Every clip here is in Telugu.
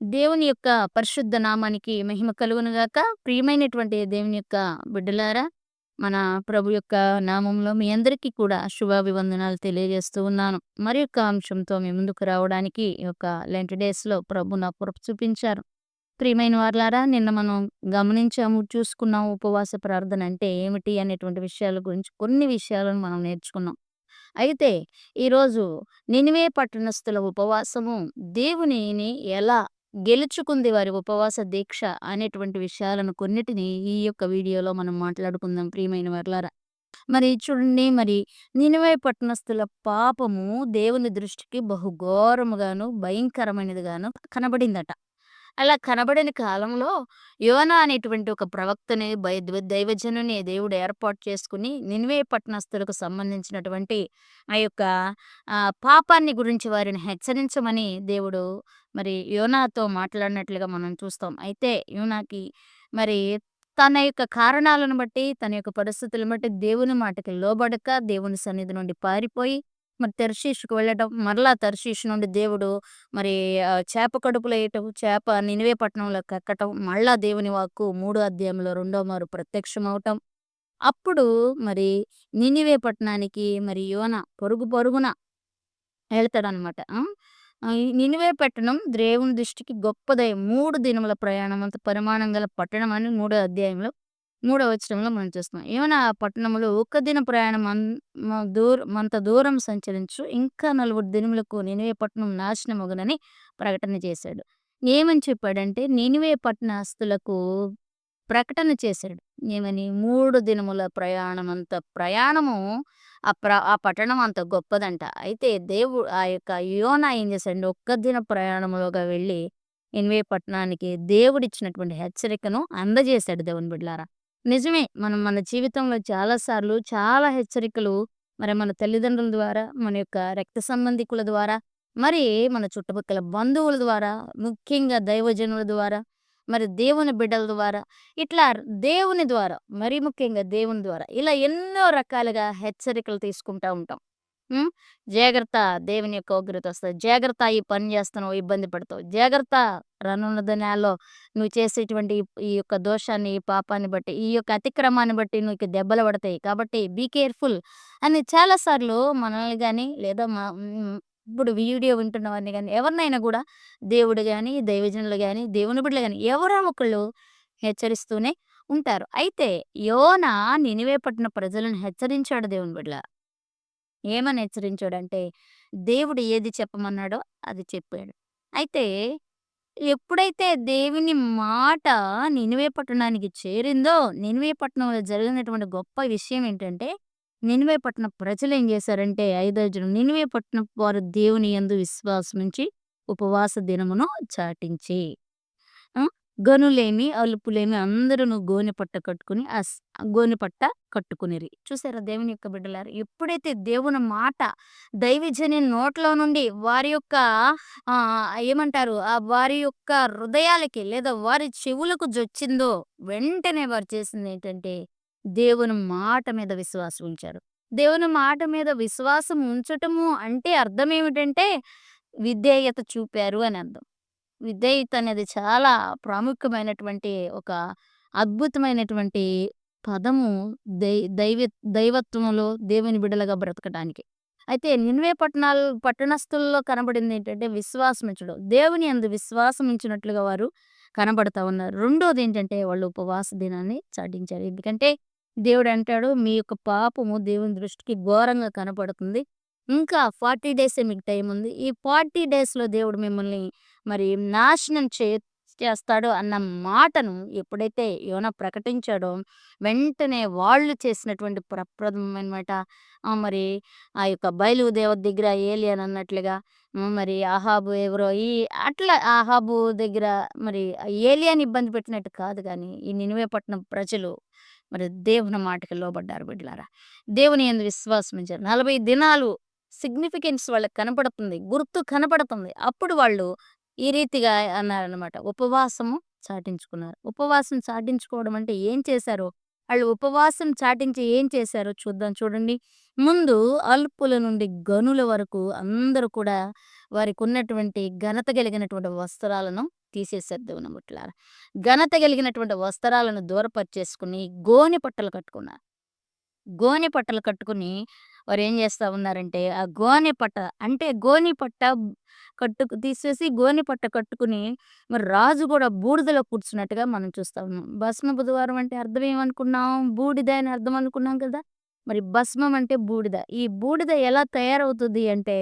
దేవుని యొక్క పరిశుద్ధ నామానికి మహిమ కలుగునుగాక ప్రియమైనటువంటి దేవుని యొక్క బిడ్డలారా మన ప్రభు యొక్క నామంలో మీ అందరికీ కూడా శుభాభివందనాలు తెలియజేస్తూ ఉన్నాను. మరి యొక్క అంశంతో మీ ముందుకు రావడానికి ఈ యొక్క లెంట్ డేస్లో ప్రభు నా కృప చూపించారు. ప్రియమైన వారులారా నిన్న మనం గమనించాము చూసుకున్నాం ఉపవాస ప్రార్థన అంటే ఏమిటి అనేటువంటి విషయాల గురించి కొన్ని విషయాలను మనం నేర్చుకున్నాం. అయితే ఈరోజు నినివే పట్టణస్థుల ఉపవాసము దేవునిని ఎలా గెలుచుకుంది వారి ఉపవాస దీక్ష అనేటువంటి విషయాలను కొన్నిటిని ఈ యొక్క వీడియోలో మనం మాట్లాడుకుందాం ప్రియమైన వర్లారా. మరి చూడండి మరి నినివే పట్టణస్థుల పాపము దేవుని దృష్టికి బహుఘోరముగాను భయంకరమైనదిగాను కనబడిందట. అలా కనబడని కాలంలో యోనా అనేటువంటి ఒక ప్రవక్తని బై దైవజనుని దేవుడు ఏర్పాటు చేసుకుని నిన్వే పట్టణస్థులకు సంబంధించినటువంటి ఆ యొక్క ఆ, పాపాన్ని గురించి వారిని హెచ్చరించమని దేవుడు మరి యోనాతో మాట్లాడినట్లుగా మనం చూస్తాం. అయితే యోనాకి మరి తన యొక్క కారణాలను బట్టి తన యొక్క పరిస్థితులను బట్టి దేవుని మాటకి లోబడక దేవుని సన్నిధి నుండి పారిపోయి మరి తర్షీషుకు వెళ్ళటం మరలా తర్షీషు నుండి దేవుడు మరి చేప కడుపులు వేయటం చేప నినివే పట్టణంలోకి కక్కటం మళ్ళా దేవుని వాక్కు మూడో అధ్యాయంలో రెండో మారు ప్రత్యక్షం అవటం. అప్పుడు మరి నినివే పట్టణానికి మరి యోన పొరుగు పొరుగున వెళ్తాడనమాట. ఈ నినివే పట్టణం దేవుని దృష్టికి గొప్పదై మూడు దినముల ప్రయాణం అంత పరిమాణం గల పట్టణం అని మూడో అధ్యాయంలో మూడో వచనంలో మనం చూస్తున్నాం. ఏమైనా ఆ పట్టణంలో ఒక్క దిన ప్రయాణం దూరం అంత దూరం సంచరించు ఇంకా నలుగురు దినములకు నినివే పట్టణం నాశనమగునని ప్రకటన చేశాడు. ఏమని చెప్పాడంటే నినివే పట్టణస్తులకు ప్రకటన చేశాడు. ఏమని? మూడు దినముల ప్రయాణం అంత ప్రయాణము ఆ ప్ర ఆ పట్టణం అంత గొప్పదంట. అయితే దేవుడు ఆ యొక్క యోనా ఏం చేశాడు ఒక్క దిన ప్రయాణములోగా వెళ్ళి ఎనివే పట్టణానికి దేవుడిచ్చినటువంటి హెచ్చరికను అందజేశాడు దేవుని బిడ్డలారా. నిజమే. మనం మన జీవితంలో చాలా సార్లు చాలా హెచ్చరికలు మరి మన తల్లిదండ్రుల ద్వారా మన యొక్క రక్త సంబంధికుల ద్వారా మరి మన చుట్టుపక్కల బంధువుల ద్వారా ముఖ్యంగా దైవజనుల ద్వారా మరి దేవుని బిడ్డల ద్వారా ఇట్లా దేవుని ద్వారా మరి ముఖ్యంగా దేవుని ద్వారా ఇలా ఎన్నో రకాలుగా హెచ్చరికలు తీసుకుంటా ఉంటాం. జాగ్రత్త దేవుని యొక్క ఉగ్రత వస్తుంది. జాగ్రత్త ఈ పని చేస్తున్నావు ఇబ్బంది పడతావు. జాగ్రత్త రానున్న దినాల్లో నువ్వు చేసేటువంటి ఈ- యొక్క దోషాన్ని ఈ పాపాన్ని బట్టి ఈ యొక్క అతిక్రమాన్ని బట్టి నీకు దెబ్బలు పడతాయి. కాబట్టి బీ కేర్ఫుల్ అని చాలాసార్లు మనల్ని కానీ లేదా మా ఇప్పుడు వీడియో వింటున్నవారిని కానీ ఎవరినైనా కూడా దేవుడు కానీ దైవజనులు కానీ దేవుని బిడ్డలు కానీ ఎవరో ఒకళ్ళు హెచ్చరిస్తూనే ఉంటారు. అయితే యోన నినివే పట్టిన ప్రజలను హెచ్చరించాడు దేవుని బిడ్డ ఏమని హెచ్చరించాడంటే దేవుడు ఏది చెప్పమన్నాడో అది చెప్పాడు. అయితే ఎప్పుడైతే దేవుని మాట నినివే పట్టణానికి చేరిందో నినివే పట్టణంలో జరిగినటువంటి గొప్ప విషయం ఏంటంటే నినివే పట్టణ ప్రజలు ఏం చేశారంటే ఐదో నినివే పట్టణ వారు దేవుని యందు విశ్వాసం నుంచి ఉపవాస దినమును చాటించి. గనులేమి అలుపులేమి అందరూ గోనె పట్ట కట్టుకుని ఆ ఆ గోనె పట్ట కట్టుకునిరి. చూసారా దేవుని యొక్క బిడ్డలారు? ఎప్పుడైతే దేవుని మాట దైవజని నోట్లో నుండి వారి యొక్క ఏమంటారు ఆ వారి యొక్క హృదయాలకి లేదా వారి చెవులకు జొచ్చిందో వెంటనే వారు చేసింది ఏంటంటే దేవుని మాట మీద విశ్వాసం ఉంచారు. దేవుని మాట మీద విశ్వాసం ఉంచటము అంటే అర్థం ఏమిటంటే విధేయత చూపారు అని అర్థం. విధేయత అనేది చాలా ప్రాముఖ్యమైనటువంటి ఒక అద్భుతమైనటువంటి పదము దై దైవ దైవత్వంలో దేవుని బిడ్డలుగా బ్రతకడానికి అయితే నిన్వే పట్టణాలు పట్టణస్థుల్లో కనబడింది ఏంటంటే విశ్వాసం ఉంచడం దేవుని అందు విశ్వాసం ఇచ్చినట్లుగా వారు కనబడతా ఉన్నారు. రెండోది ఏంటంటే వాళ్ళు ఉపవాస దినాన్ని చాటించారు. ఎందుకంటే దేవుడు అంటాడు మీ యొక్క పాపము దేవుని దృష్టికి ఘోరంగా కనపడుతుంది. ఇంకా ఫార్టీ డేసే మీకు టైం ఉంది ఈ ఫార్టీ డేస్లో దేవుడు మిమ్మల్ని మరి నాశనం చే చేస్తాడు అన్న మాటను ఎప్పుడైతే యోన ప్రకటించాడో వెంటనే వాళ్ళు చేసినటువంటి ప్రప్రదమైనమాట అనమాట మరి ఆ యొక్క బయలు దేవత దగ్గర ఏలియన్ అన్నట్లుగా మరి ఆహాబు ఎవరో ఈ అట్లా ఆహాబు దగ్గర మరి ఏలియన్ ఇబ్బంది పెట్టినట్టు కాదు కానీ ఈ నినివే పట్టణం ప్రజలు మరి దేవుని మాటకి లోబడ్డారు బిడ్డలారా. దేవుని ఎందు విశ్వాసం ఇచ్చారు నలభై దినాలు సిగ్నిఫికెన్స్ వాళ్ళకి కనపడుతుంది గుర్తు కనపడుతుంది. అప్పుడు వాళ్ళు ఈ రీతిగా అన్నారనమాట ఉపవాసము చాటించుకున్నారు ఉపవాసం చాటించుకోవడం అంటే ఏం చేశారు వాళ్ళు ఉపవాసం చాటించి ఏం చేశారో చూద్దాం చూడండి ముందు అల్పుల నుండి గనుల వరకు అందరూ కూడా వారికి ఉన్నటువంటి ఘనత కలిగినటువంటి వస్త్రాలను తీసేశారు దేవుని బిడ్డలారా. ఘనత కలిగినటువంటి వస్త్రాలను దూరపరిచేసుకుని గోని పట్టలు కట్టుకున్నారు. గోని పట్టలు కట్టుకుని వారు ఏం చేస్తా ఉన్నారంటే, ఆ గోనె పట్ట అంటే గోని పట్ట కట్టుకు తీసేసి గోని పట్ట కట్టుకుని మరి రాజు కూడా బూడిదలో కూర్చున్నట్టుగా మనం చూస్తా ఉన్నాం. భస్మ బుధవారం అంటే అర్థం ఏమనుకున్నాం? బూడిద అని అర్థం అనుకున్నాం కదా! మరి భస్మం అంటే బూడిద. ఈ బూడిద ఎలా తయారవుతుంది అంటే,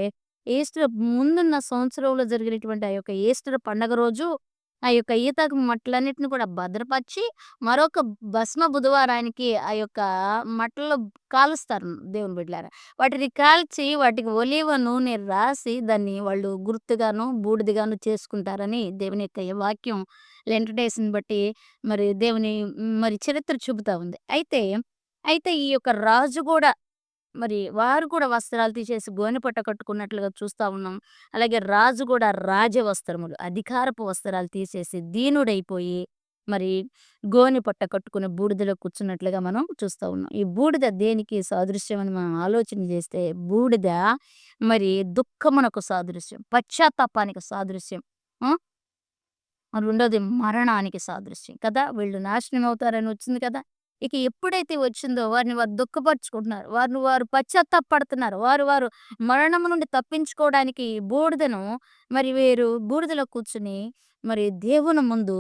ఈస్టర్ ముందున్న సంవత్సరంలో జరిగినటువంటి ఆ యొక్క ఈస్టర్ పండగ రోజు ఆ యొక్క ఈతకు మట్టలన్నిటిని కూడా భద్రపరిచి, మరొక భస్మ బుధవారానికి ఆ యొక్క మట్టలు కాలుస్తారు దేవుని బిడ్డలారా. వాటిని కాల్చి వాటికి ఒలివ నూనె రాసి దాన్ని వాళ్ళు గుర్తుగాను, బూడిదిగాను చేసుకుంటారని దేవుని యొక్క ఈ వాక్యం లెంట్ డేస్‌ని బట్టి మరి దేవుని మరి చరిత్ర చూపుతా ఉంది. అయితే, అయితే ఈ యొక్క రాజు కూడా మరి వారు కూడా వస్త్రాలు తీసేసి గోనెపట్ట కట్టుకున్నట్లుగా చూస్తా ఉన్నాం. అలాగే రాజు కూడా రాజ వస్త్రములు అధికారపు వస్త్రాలు తీసేసి దీనుడైపోయి మరి గోని పట్ట కట్టుకుని బూడిదలో కూర్చున్నట్లుగా మనం చూస్తా ఉన్నాం. ఈ బూడిద దేనికి సాదృశ్యం అని మనం ఆలోచన చేస్తే బూడిద మరి దుఃఖమునకు సాదృశ్యం, పశ్చాత్తాపానికి సాదృశ్యం. రెండోది మరణానికి సాదృశ్యం కదా! వీళ్ళు నాశనం అవుతారని వచ్చింది కదా! ఇక ఎప్పుడైతే వచ్చిందో వారిని వారు దుఃఖపరుచుకుంటున్నారు. వారిని వారు పశ్చాత్తాపడుతున్నారు వారు వారు మరణం నుండి తప్పించుకోవడానికి బూడిదను మరి వీరు బూడిదలో కూర్చుని మరి దేవుని ముందు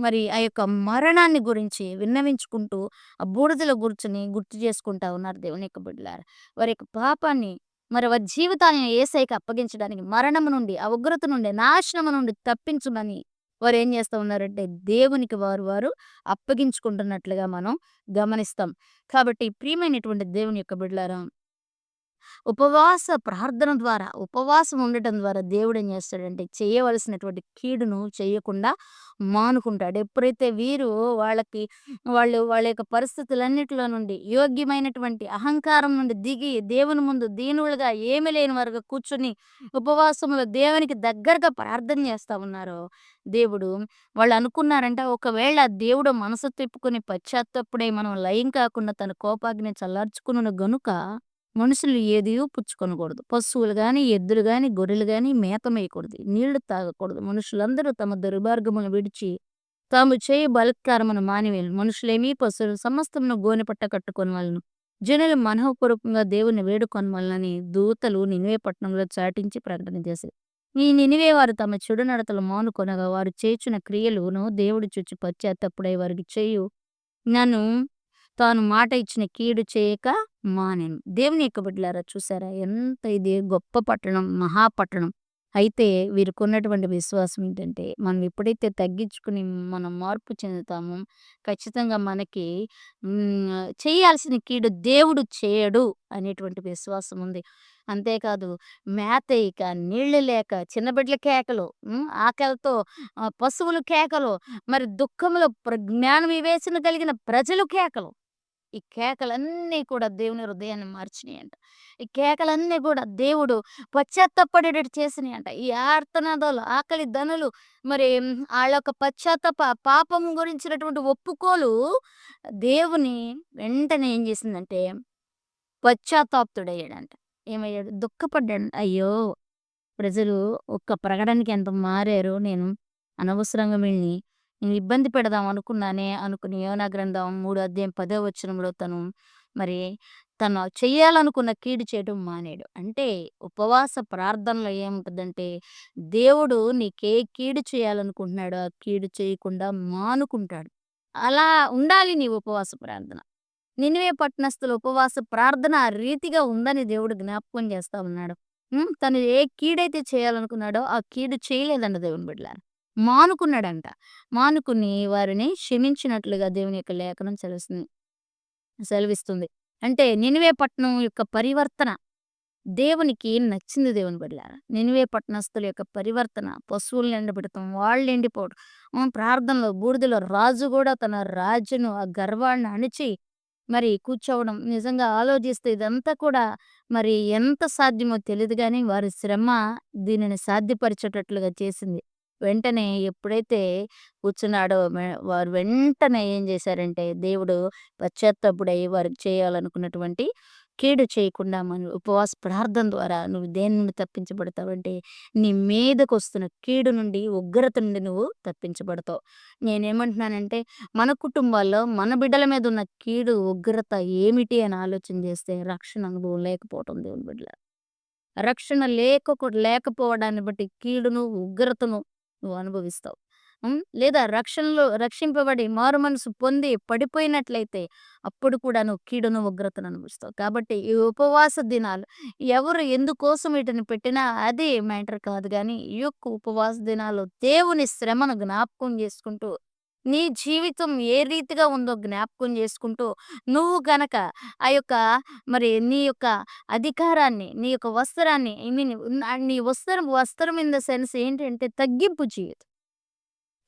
మరి ఆ యొక్క మరణాన్ని గురించి విన్నవించుకుంటూ ఆ బూడిదలో కూర్చుని గుర్తు చేసుకుంటా ఉన్నారు దేవుని యొక్క బిడ్డలారు వారి యొక్క పాపాన్ని మరి వారి జీవితాన్ని ఏసైకి అప్పగించడానికి మరణము నుండి, ఆ ఉగ్రత నుండి, నాశనము నుండి తప్పించమని వారేం చేస్తా ఉన్నారంటే దేవునికి వారు వారు అప్పగించుకుంటున్నట్లుగా మనం గమనిస్తాం. కాబట్టి ప్రియమైనటువంటి దేవుని యొక్క బిడ్డలారా ఉపవాస ప్రార్థన ద్వారా, ఉపవాసం ఉండటం ద్వారా దేవుడేం చేస్తాడంటే చేయవలసినటువంటి కీడును చేయకుండా మానుకుంటాడు. ఎప్పుడైతే వీరు వాళ్ళకి వాళ్ళు వాళ్ళ యొక్క పరిస్థితులన్నిటిలో నుండి యోగ్యమైనటువంటి అహంకారం నుండి దిగి దేవుని ముందు దీనులుగా ఏమి లేని వారుగా కూర్చుని ఉపవాసంలో దేవునికి దగ్గరగా ప్రార్థన చేస్తా ఉన్నారో, దేవుడు వాళ్ళు అనుకున్నారంట ఒకవేళ దేవుడు మనసు తిప్పుకుని పశ్చాత్తప్పుడే మనం లయం కాకుండా తన కోపాగ్ని చల్లార్చుకున్న గనుక మనుషులు ఏదియో పుచ్చుకొనకూడదు. పశువులు కానీ ఎద్దులు గాని, గొర్రెలు కానీ మేత మేయకూడదు. నీళ్ళు తాగకూడదు. మనుషులందరూ తమ దుర్మార్గమును విడిచి తాము చేయి బలత్కారమును మానివేలు మనుషులేమి, పశువులు సమస్తమును గోనె పట్ట కట్టుకొని వాళ్ళను జనులు మనఃపూర్వకంగా దేవుని వేడుకొని వాళ్ళని దూతలు నినివే పట్టణంలో చాటించి ప్రకటన చేశారు ఈ నినివే వారు తమ చెడు నడతలు మానుకొనగా వారు చేచిన క్రియలును దేవుడు చూచి పశ్చాత్తప్పుడై వారికి చేయు నన్ను తాను మాట ఇచ్చిన కీడు చేయక మానేను దేవుని యొక్క బిడ్డలారా చూసారా? ఎంత ఇది గొప్ప పట్టణం, మహాపట్టణం. అయితే వీరికున్నటువంటి విశ్వాసం ఏంటంటే మనం ఎప్పుడైతే తగ్గించుకుని మనం మార్పు చెందుతామో ఖచ్చితంగా మనకి చేయాల్సిన కీడు దేవుడు చేయడు అనేటువంటి విశ్వాసం ఉంది. అంతేకాదు మేతేయక, నీళ్ళు లేక, చిన్న బిడ్డల కేకలు, ఆకలితో పశువులు కేకలు, మరి దుఃఖంలో ప్ర జ్ఞాన వివేచన కలిగిన ప్రజలు కేకలు. ఈ కేకలన్నీ కూడా దేవుని హృదయాన్ని మార్చినాయి అంట ఈ కేకలన్నీ కూడా దేవుడు పాశ్చాత్యపడేటట్టు చేసినాయి అంట ఈ ఆర్తనాదాలు, ఆకలి దనులు మరి వాళ్ళ ఆళ్ళ యొక్క పశ్చాత్తాప పాపం గురించినటువంటి ఒప్పుకోలు దేవుని వెంటనే ఏం చేసిందంటే పశ్చాత్తాప్తుడయ్యాడంట ఏమయ్యాడు? దుఃఖపడ్డాడు. అయ్యో! ప్రజలు ఒక్క ప్రకటనకి ఎంత మారారు నేను అనవసరంగా వీళ్ళని ఇబ్బంది పెడదాం అనుకున్నానే అనుకుని యోనా గ్రంథం మూడు అధ్యాయం పదో వచనంలో తను మరి తను చేయాలనుకున్న కీడు చేయడం మానేడు అంటే ఉపవాస ప్రార్థనలో ఏముంటదంటే దేవుడు నీకే కీడు చేయాలనుకుంటున్నాడో ఆ కీడు చేయకుండా మానుకుంటాడు. అలా ఉండాలి నీ ఉపవాస ప్రార్థన. నినివే పట్టణస్థుల ఉపవాస ప్రార్థన ఆ రీతిగా ఉందని దేవుడు జ్ఞాపకం చేస్తా ఉన్నాడు. తను ఏ కీడైతే చేయాలనుకున్నాడో ఆ కీడు చేయలేదండి దేవుని బిడ్డలారు మానుకున్నాడంట. మానుకుని వారిని క్షమించినట్లుగా దేవుని యొక్క లేఖనం సెలవిస్తుంది సెలవిస్తుంది. అంటే నినివే పట్టణం యొక్క పరివర్తన దేవునికి నచ్చింది దేవుని బిడ్డలారా. నినివే పట్టణస్థుల యొక్క పరివర్తన, పశువుల్ని ఎండబెడతాం, వాళ్ళు ఎండిపోవడం, ప్రార్థనలో బూడిదలో రాజు కూడా తన రాజును ఆ గర్వాన్ని అణిచి మరి కూర్చోవడం నిజంగా ఆలోచిస్తే ఇదంతా కూడా మరి ఎంత సాధ్యమో తెలియదు కానీ వారి శ్రమ దీనిని సాధ్యపరిచేటట్లుగా చేసింది. వెంటనే ఎప్పుడైతే కూర్చున్నాడో వారు వెంటనే ఏం చేశారంటే దేవుడు పశ్చాత్తాపుడై వారికి చేయాలనుకున్నటువంటి కీడు చేయకుండా మన ఉపవాస ప్రార్థన ద్వారా నువ్వు దేని నుండి తప్పించబడతావంటే నీ మీదకొస్తున్న కీడు నుండి ఉగ్రత నుండి నువ్వు తప్పించబడతావు. నేనేమంటున్నానంటే మన కుటుంబాల్లో మన బిడ్డల మీద ఉన్న కీడు ఉగ్రత ఏమిటి అని ఆలోచన చేస్తే రక్షణ అనుభవం లేకపోవటం దేవుని బిడ్డల రక్షణ లేక లేకపోవడాన్ని బట్టి కీడును ఉగ్రతను నువ్వు అనుభవిస్తావు లేదా రక్షణలో రక్షింపబడి మారు మనసు పొంది పడిపోయినట్లయితే అప్పుడు కూడా నువ్వు కీడును ఉగ్రతను అనుభవిస్తావు. కాబట్టి ఈ ఉపవాస దినాలు ఎవరు ఎందుకోసం వీటిని పెట్టినా అది మ్యాటర్ కాదు. కానీ ఈ యొక్క ఉపవాస దినాలు దేవుని శ్రమను జ్ఞాపకం చేసుకుంటూ నీ జీవితం ఏ రీతిగా ఉందో జ్ఞాపకం చేసుకుంటూ నువ్వు గనక ఆ యొక్క మరి నీ యొక్క అధికారాన్ని నీ యొక్క వస్త్రాన్ని ఐ మీన్ నీ వస్త్రం వస్త్రం ఇన్ ద సెన్స్ ఏంటంటే తగ్గింపు జీవితం.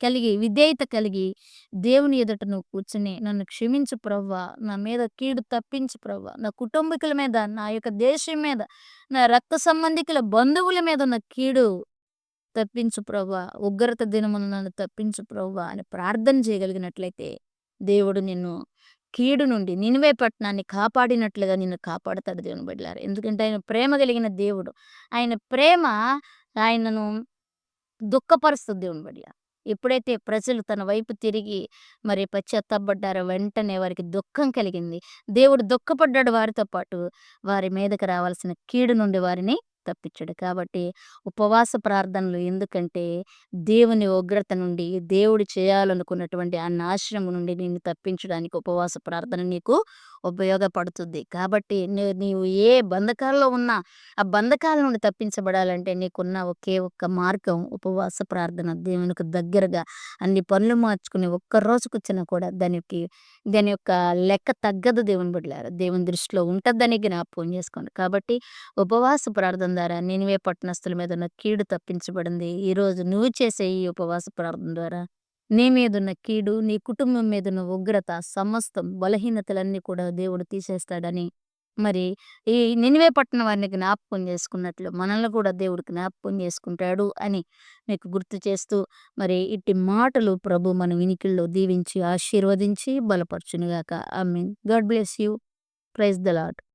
కలిగి విధేయత కలిగి దేవుని ఎదుట నువ్వు కూర్చుని నన్ను క్షమించు ప్రవ్వా నా మీద కీడు తప్పించు ప్రవ్వా నా కుటుంబీకుల మీద నా యొక్క దేశం మీద నా రక్త సంబంధికుల బంధువుల మీద ఉన్న కీడు తప్పించు ప్రవ్వా ఉగ్రత దినమును నన్ను తప్పించు ప్రవ్వా అని ప్రార్థన చేయగలిగినట్లయితే దేవుడు నిన్ను కీడు నుండి నినివే పట్టణాన్ని కాపాడినట్లుగా నిన్ను కాపాడతాడు దేవుని బిడ్డలారు. ఎందుకంటే ఆయన ప్రేమ కలిగిన దేవుడు. ఆయన ప్రేమ ఆయనను దుఃఖపరుస్తుంది దేవుని బిడ్డలారు. ఎప్పుడైతే ప్రజలు తన వైపు తిరిగి మరి పశ్చాత్తాపడ్డారో వెంటనే వారికి దుఃఖం కలిగింది. దేవుడు దుఃఖపడ్డాడు వారితో పాటు వారి మీదకి రావాల్సిన కీడు నుండి వారిని తప్పించాడు. కాబట్టి ఉపవాస ప్రార్థనలు ఎందుకంటే దేవుని ఉగ్రత నుండి దేవుడు చేయాలనుకున్నటువంటి ఆ నాశనం నుండి నిన్ను తప్పించడానికి ఉపవాస ప్రార్థన నీకు ఉపయోగపడుతుంది. కాబట్టి నీవు ఏ బంధకాల్లో ఉన్నా ఆ బంధకాల నుండి తప్పించబడాలంటే నీకున్న ఒకే ఒక్క మార్గం ఉపవాస ప్రార్థన. దేవునికి దగ్గరగా అన్ని పనులు మార్చుకుని ఒక్క రోజుకు కూర్చున్నా కూడా దానికి దాని యొక్క లెక్క తగ్గదు దేవుని బిడ్డలారు. దేవుని దృష్టిలో ఉంటుందని జ్ఞాపకం చేసుకోండి. కాబట్టి ఉపవాస ప్రార్థన ద్వారా నినివే పట్టణస్తుల మీద ఉన్న కీడు తప్పించబడింది. ఈరోజు నువ్వు చేసే ఈ ఉపవాస ప్రార్థన ద్వారా నీ మీదున్న కీడు నీ కుటుంబం మీదున్న ఉగ్రత సమస్తం బలహీనతలన్నీ కూడా దేవుడు తీసేస్తాడని. మరి ఈ నినివే పట్టణం వారిని జ్ఞాపకం చేసుకున్నట్లు మనల్ని కూడా దేవుడు జ్ఞాపకం చేసుకుంటాడు అని మీకు గుర్తు చేస్తూ మరి ఇట్టి మాటలు ప్రభు మన వినికిల్లో దీవించి ఆశీర్వదించి బలపరచునుగాక. I mean God bless you. Praise the Lord